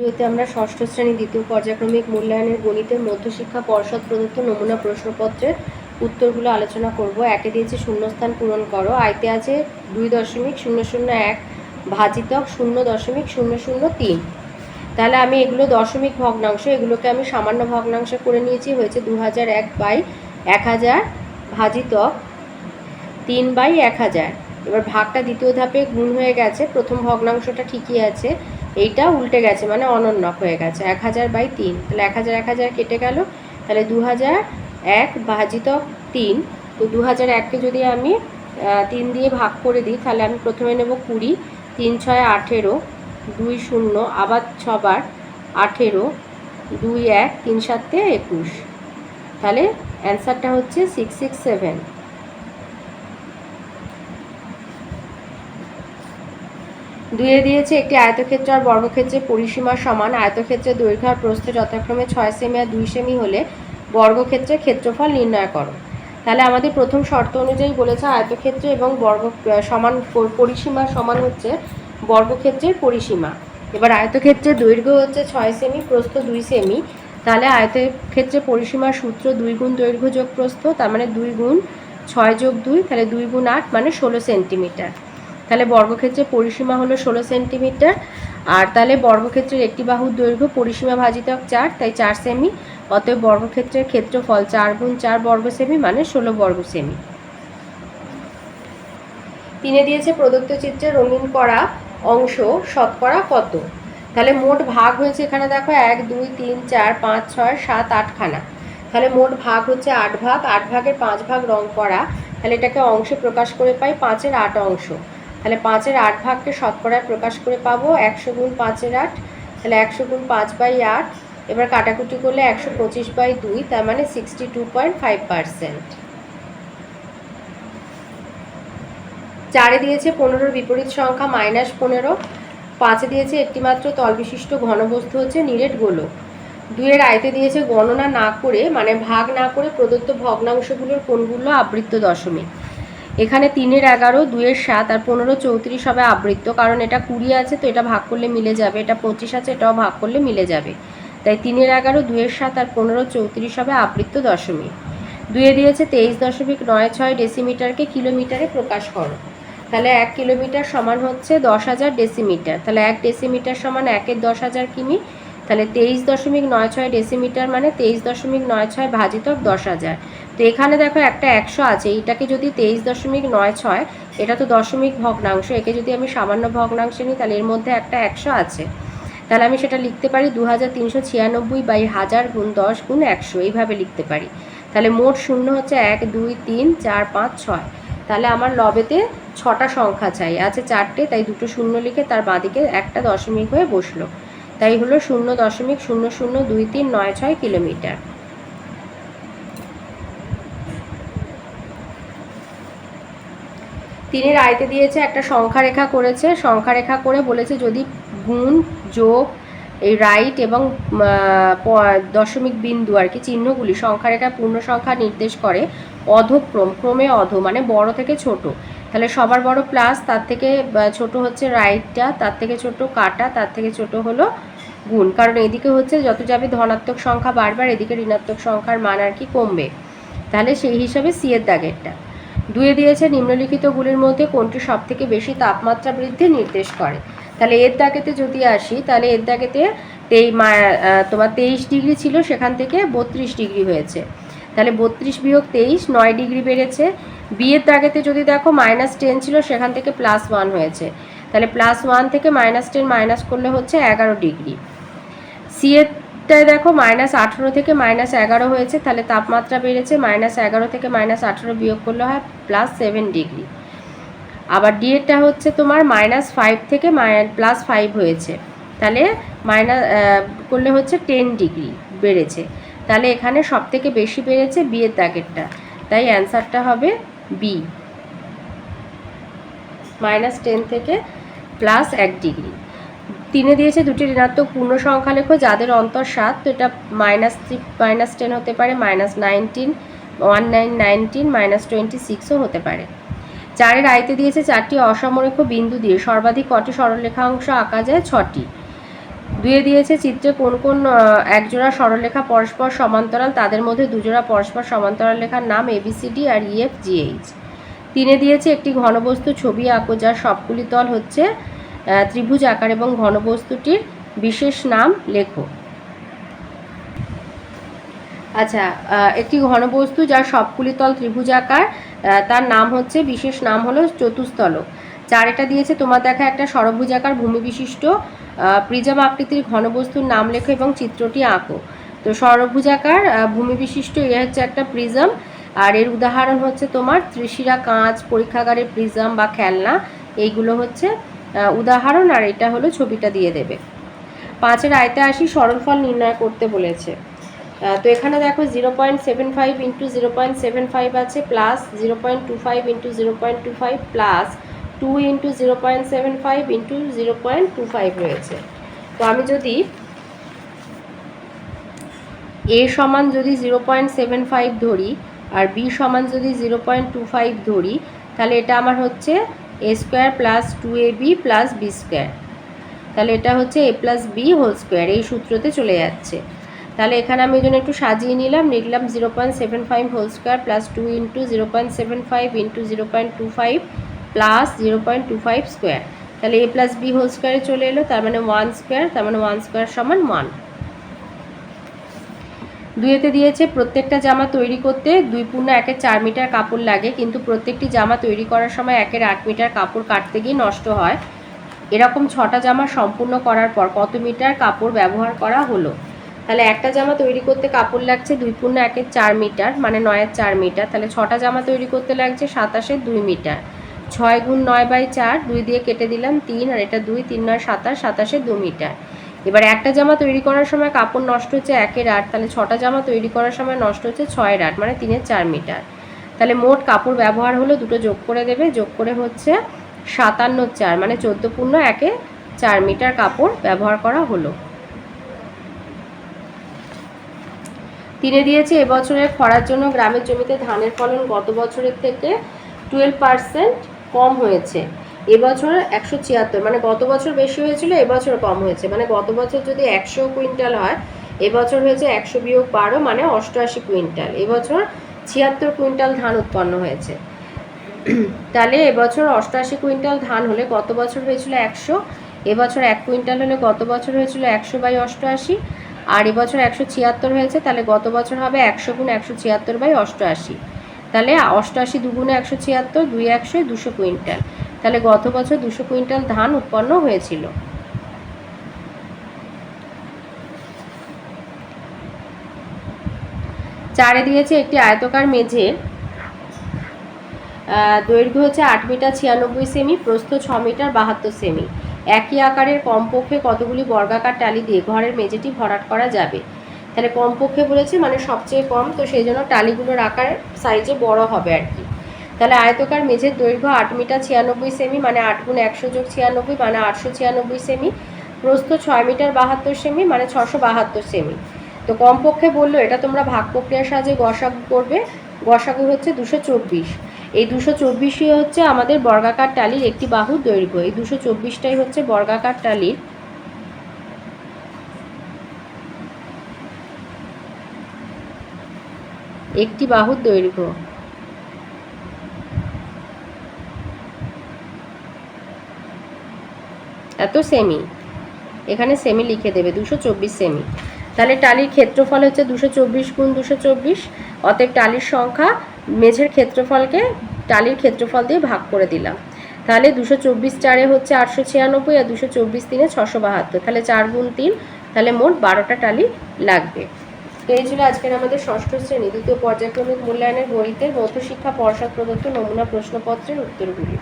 ভিডিওতে আমরা ষষ্ঠ শ্রেণি দ্বিতীয় পর্যায়ক্রমিক মূল্যায়নের গণিতের মধ্যশিক্ষা পর্ষদ প্রদত্ত নমুনা প্রশ্নপত্রের উত্তরগুলো আলোচনা করব। একে দিয়েছে শূন্যস্থান পূরণ করো। আইতে আছে দুই দশমিক শূন্য শূন্য এক ভাজিতক শূন্য দশমিক শূন্য শূন্য তিন। তাহলে আমি এগুলো দশমিক ভগ্নাংশ, এগুলোকে আমি সামান্য ভগ্নাংশ করে নিয়েছি, হয়েছে দু হাজার এক বাই এক হাজার ভাজিতক তিন বাই এক হাজার। এবার ভাগটা দ্বিতীয় ধাপে গুণ হয়ে গেছে, প্রথম ভগ্নাংশটা ঠিকই আছে। এইটা উল্টে গেছে মানে অনন্যক হয়ে গেছে। এক হাজার বাই তিন। তাহলে এক হাজার এক হাজার কেটে গেল। তাহলে দু হাজার এক ভাজিত তিন। তো দু হাজার এককে যদি আমি তিন দিয়ে ভাগ করে দিই, তাহলে আমি প্রথমে নেব কুড়ি। তিন ছয় আঠেরো, দুই শূন্য, আবার ছবার আঠেরো, দুই এক, তিন সাতে একুশ। তাহলে অ্যান্সারটা হচ্ছে সিক্স সিক্স সেভেন দুয়ে দিয়েছে একটি আয়তক্ষেত্র আর বর্গক্ষেত্রের পরিসীমা সমান। আয়তক্ষেত্রের দৈর্ঘ্য আর প্রস্থ যথাক্রমে ছয় সেমি আর দুই সেমি হলে বর্গক্ষেত্রের ক্ষেত্রফল নির্ণয় করো। তাহলে আমাদের প্রথম শর্ত অনুযায়ী বলেছে আয়তক্ষেত্র এবং বর্গ সমান পরিসীমা সমান হচ্ছে বর্গক্ষেত্রের পরিসীমা। এবার আয়তক্ষেত্রের দৈর্ঘ্য হচ্ছে ছয় সেমি, প্রস্থ দুই সেমি। তাহলে আয়তক্ষেত্রের পরিসীমার সূত্র দুই গুণ দৈর্ঘ্য যোগ প্রস্থ, তার মানে দুই গুণ ছয় যোগ দুই, তাহলে দুই গুণ আট মানে ষোলো সেন্টিমিটার। তাহলে বর্গক্ষেত্রের পরিসীমা হলো ষোলো সেন্টিমিটার, আর তাহলে বর্গক্ষেত্রের একটি বাহুর দৈর্ঘ্য পরিসীমা ভাজিতক চার, তাই চার সেমি। অতএব বর্গক্ষেত্রের ক্ষেত্রফল চার গুণ চার বর্গ সেমি মানে ষোলো বর্গ সেমি। তিনে দিয়েছে প্রদত্ত চিত্রে রঙিন করা অংশ, শতকরা কত? তাহলে মোট ভাগ হয়েছে এখানে দেখো এক, দুই, তিন, চার, পাঁচ, ছয়, সাত, আটখানা। তাহলে মোট ভাগ হচ্ছে আট ভাগ, আট ভাগের পাঁচ ভাগ রং করা। তাহলে এটাকে অংশে প্রকাশ করে পাই পাঁচের আট অংশ। তাহলে পাঁচের আট ভাগকে শতকরায় প্রকাশ করে পাবো, একশো গুণ পাঁচের আট, তাহলে একশো গুণ পাঁচ বাই আট, এবার কাটাকুটি করলে একশো পঁচিশ বাই দুই, তার মানে sixty two point five percent চারে দিয়েছে পনেরোর বিপরীত সংখ্যা মাইনাস পনেরো, পাঁচে দিয়েছে একটিমাত্র তলবিশিষ্ট ঘনবস্তু হচ্ছে নিরেট গোলক। দুইয়ের আয়তে দিয়েছে গণনা না করে মানে ভাগ না করে প্রদত্ত ভগ্নাংশগুলোর কোনগুলো আবৃত্ত দশমিক। এখানে তিনের এগারো দুয়ের সাত আর পনেরো চৌত্রিশ হবে আবৃত্ত, কারণ এটা কুড়ি আছে, তো এটা ভাগ করলে মিলে যাবে। এটা পঁচিশ আছে, এটাও ভাগ করলে মিলে যাবে। তাই তিনের এগারো, দুইয়ের সাত আর পনেরো চৌত্রিশ হবে আবৃত্ত দশমিক। দুয়ে দিয়েছে তেইশ দশমিক নয় ছয় ডেসিমিটারকে কিলোমিটারে প্রকাশ করো। তাহলে এক কিলোমিটার সমান হচ্ছে দশ হাজার ডেসিমিটার। তাহলে এক ডেসিমিটার সমান একের দশ হাজার কিমি। তাহলে তেইশ দশমিক নয় ছয় ডেসিমিটার মানে তেইশ দশমিক নয় ছয় ভাজিতক দশ হাজার। তো এখানে দেখো একটা একশো আছে এইটাকে যদি তেইশ দশমিক নয় ছয়, এটা তো দশমিক ভগ্নাংশ, একে যদি আমি সামান্য ভগ্নাংশে নিই, তাহলে এর মধ্যে একটা একশো আছে। তাহলে আমি সেটা লিখতে পারি দু হাজার তিনশো ছিয়ানব্বই বাই হাজার গুণ দশ গুণ একশো, এইভাবে লিখতে পারি। তাহলে মোট শূন্য হচ্ছে এক, দুই, তিন, চার, পাঁচ, ছয়। তাহলে আমার লবেতে ছটা সংখ্যা চাই, আছে চারটে, তাই দুটো শূন্য লিখে তার বাঁদিকে একটা দশমিক হয়ে বসল। তাই হলো শূন্য দশমিক শূন্য শূন্য দুই তিন নয় ছয় কিলোমিটার। তিনের আয়তে দিয়েছে একটা সংখ্যা রেখা করেছে সংখ্যা রেখা করে বলেছে যদি গুণ, যোগ, এই রাইট এবং দশমিক বিন্দু আর কি চিহ্নগুলি সংখ্যা রেখা পূর্ণ সংখ্যা নির্দেশ করে, অধক্রম, ক্রমে অধ মানে বড় থেকে ছোট। তাহলে সবার বড় প্লাস, তার থেকে ছোট হচ্ছে রাইটটা, তার থেকে ছোট কাটা, তার থেকে ছোট হলো গুণ। কারণ এদিকে হচ্ছে যত যাবে ধনাত্মক সংখ্যা বারবার এদিকে ঋণাত্মক সংখ্যার মান আর কি কমবে। তাহলে সেই হিসাবে সি এর দাগেরটা। দুয়ে দিয়েছে নিম্নলিখিতগুলির মধ্যে কোনটি সব থেকে বেশি তাপমাত্রা বৃদ্ধি নির্দেশ করে? তাহলে এর দাগেতে যদি আসি, তাহলে এর দাগেতে তেই তোমার তেইশ ডিগ্রি ছিল, সেখান থেকে বত্রিশ ডিগ্রি হয়েছে। তাহলে বত্রিশ বিয়োগ তেইশ, নয় ডিগ্রি বেড়েছে। বিয়ের দাগেতে যদি দেখো মাইনাস টেন ছিল, সেখান থেকে প্লাস ওয়ান হয়েছে। তাহলে প্লাস ওয়ান থেকে মাইনাস টেন মাইনাস করলে হচ্ছে এগারো ডিগ্রি। সিএটায় দেখো মাইনাস আঠেরো থেকে মাইনাস এগারো হয়েছে, তাহলে তাপমাত্রা বেড়েছে মাইনাস এগারো থেকে মাইনাস আঠেরো বিয়োগ করলে হয় প্লাস সেভেন ডিগ্রি আবার ডিএটা হচ্ছে তোমার মাইনাস ফাইভ থেকে প্লাস ফাইভ হয়েছে, তাহলে মাইনাস করলে হচ্ছে টেন ডিগ্রি বেড়েছে। তাহলে এখানে সব থেকে বেশি বেড়েছে বিয়ের দাগেরটা তাই অ্যান্সারটা হবে বি মাইনাস টেন থেকে প্লাস এক ডিগ্রি তিনে দিয়েছে, দুটি ঋণাত্মক পূর্ণ সংখ্যা লেখো, যাদের অন্তর সাত, তো এটা মাইনাস থ্রি মাইনাস টেন হতে পারে minus nineteen one nine nineteen minus twenty সিক্সও হতে পারে। চারের আয়তে দিয়েছে চারটি অসমরেখ বিন্দু দিয়ে, সর্বাধিক কটি সরলরেখাংশ আঁকা যায়? ছটি। দুয়ে দিয়েছে চিত্রে কোন কোন একজোড়া সরলরেখা পরস্পর সমান্তরাল, তাদের মধ্যে দুজোড়া পরস্পর সমান্তরাল রেখার নাম এবিসিডি আর E ইএফ জিএইচ তিনে দিয়েছে একটি ঘনবস্তু ছবি আঁকো, যার সবগুলি তল হচ্ছে ত্রিভুজ আকার এবং ঘনবস্তুটির বিশেষ নাম লেখো। আচ্ছা একটি ঘনবস্তু যার সবগুলি তল ত্রিভুজ আকার তার নাম হচ্ছে, বিশেষ নাম হলো চতুস্তলক চার এটা দিয়েছে, তোমার দেখা একটা সরভুজাকার ভূমি বিশিষ্ট প্রিজম আকৃতির ঘনবস্তুর নাম লেখো এবং চিত্রটি আঁকো। তো সরভুজাকার ভূমি বিশিষ্ট, এ হচ্ছে একটা প্রিজম, আর এর উদাহরণ হচ্ছে তোমার ত্রিশিরা কাঁচ, পরীক্ষাগারের প্রিজম বা খেলনা, এইগুলো হচ্ছে উদাহরণ আর এটা হলো ছবিটা দিয়ে দেবে। পাঁচের আয়তে আসি, সরলফল নির্ণয় করতে বলেছে। তো এখানে দেখো zero point seven five into zero point seven five আছে plus zero point two five into zero point two five plus two into zero point seven five into zero point two five রয়েছে। তো আমি যদি এ সমান যদি zero point seven five ধরি, আর B সমান যদি জিরো পয়েন্ট টু ফাইভ ধরি, তাহলে এটা আমার হচ্ছে a square plus two a b plus b square তাহলে এটা হচ্ছে a plus b whole square এই সূত্রতে চলে যাচ্ছে। তাহলে এখানে আমি জন্য একটু সাজিয়ে নিলাম, লিখলাম zero point seven five whole square plus two into zero point seven five into zero point two five plus zero point two five square তাহলে এ প্লাস বি হোল স্কোয়ারে চলে এলো, তার মানে ওয়ান স্কোয়ার তার মানে ওয়ান স্কোয়ার সমান one দুইয়েতে দিয়েছে, প্রত্যেকটা জামা তৈরি করতে দুই পূর্ণ একের চার মিটার কাপড় লাগে, কিন্তু প্রত্যেকটি জামা তৈরি করার সময় একের আট মিটার কাপড় কাটতে গিয়ে নষ্ট হয়। এরকম ছটা জামা সম্পূর্ণ করার পর কত মিটার কাপড় ব্যবহার করা হলো? তাহলে একটা জামা তৈরি করতে কাপড় লাগছে দুই পূর্ণ একের চার মিটার মানে নয়ের চার মিটার। তাহলে ছটা জামা তৈরি করতে লাগছে সাতাশের দুই মিটার। ছয় গুণ নয় বাই চার, দুই দিয়ে কেটে দিলাম তিন, আর এটা দুই, তিন, নয়, সাতাশ সাতাশে দু মিটার। এবার একটা জামা তৈরি করার সময় কাপড় নষ্ট হচ্ছে একের আট, তাহলে ছটা জামা তৈরি করার সময় নষ্ট হচ্ছে ছয়ের আট মানে তিনের চার মিটার। তাহলে মোট কাপড় ব্যবহার হলো দুটো যোগ করে দেবে, যোগ করে হচ্ছে সাতান্ন চার মানে চোদ্দ পূর্ণ একে চার মিটার কাপড় ব্যবহার করা হলো। তিনে দিয়েছে এবছরের খরার জন্য গ্রামের জমিতে ধানের ফলন গত বছরের থেকে টুয়েলভ পার্সেন্ট কম হয়েছে। এবছর একশো ছিয়াত্তর মানে গত বছর বেশি হয়েছিল, এবছর কম হয়েছে। মানে গত বছর যদি একশো কুইন্টাল হয়, এবছর হয়েছে একশো বিয়োগ বারো মানে অষ্টআশি কুইন্টাল। এবছর ছিয়াত্তর কুইন্টাল ধান উৎপন্ন হয়েছে। তাহলে এবছর অষ্টআশি কুইন্টাল ধান হলে গত বছর হয়েছিল একশো, এবছর এক কুইন্টাল হলে গত বছর হয়েছিল একশো বাই অষ্টআশি, আর এবছর একশো ছিয়াত্তর হয়েছে, তাহলে গত বছর হবে একশো গুণ একশো ছিয়াত্তর বাই অষ্টআশি। তাহলে অষ্টআশি দুগুণে একশো ছিয়াত্তর, দুই একশো, দুশো কুইন্টাল। তাহলে গত বছর দুশো কুইন্টাল ধান উৎপন্ন হয়েছিল। চারে দিয়েছে একটি আয়তকার মেঝে। দৈর্ঘ্য হচ্ছে আট মিটার ছিয়ানব্বই সেমি, প্রস্থ ছ মিটার বাহাত্তর সেমি। একই আকারের কমপক্ষে কতগুলি বর্গাকার টালি দিয়ে ঘরের মেঝেটি ভরাট করা যাবে? তাহলে কমপক্ষে বলেছে মানে সবচেয়ে কম, তো সেই জন্য টালিগুলোর আকার সাইজে বড় হবে আর কি। তাহলে আয়তকার মেঝের দৈর্ঘ্য আট মিটার ছিয়ানব্বই সেমি মানে আট গুণ একশো যোগ ছিয়ানব্বই মানে আটশো ছিয়ানব্বই সেমি। প্রস্থ ছয় মিটার বাহাত্তর সেমি মানে ছশো বাহাত্তর সেমি। তো কমপক্ষে বলল, এটা তোমরা ভাগ প্রক্রিয়ার সাহায্যে গসাগু করবে। গসাগু হচ্ছে দুশো চব্বিশ। এই দুশো চব্বিশই হচ্ছে আমাদের বর্গাকার টালির একটি বাহুর দৈর্ঘ্য। এই দুশো চব্বিশটাই হচ্ছে বর্গাকার টালির একটি বাহুর দৈর্ঘ্য। এত সেমি এখানে সেমি লিখে দেবে, দুশো চব্বিশ সেমি তাহলে টালির ক্ষেত্রফল হচ্ছে দুশো চব্বিশ গুণ দুশো চব্বিশ, অতএব টালির সংখ্যা মেঝের ক্ষেত্রফলকে টালির ক্ষেত্রফল দিয়ে ভাগ করে দিলাম। তাহলে দুশো চব্বিশ চারে হচ্ছে আটশো ছিয়ানব্বই আর দুশো চব্বিশ তিনে ছশো বাহাত্তর। তাহলে চার গুণ তিন, তাহলে মোট বারোটা টালি লাগবে। এই ছিল আজকের আমাদের ষষ্ঠ শ্রেণি, দ্বিতীয় পর্যায়ক্রমিক মূল্যায়নের গণিতের মধ্যশিক্ষা পর্ষদ প্রদত্ত নমুনা প্রশ্নপত্রের উত্তরগুলি।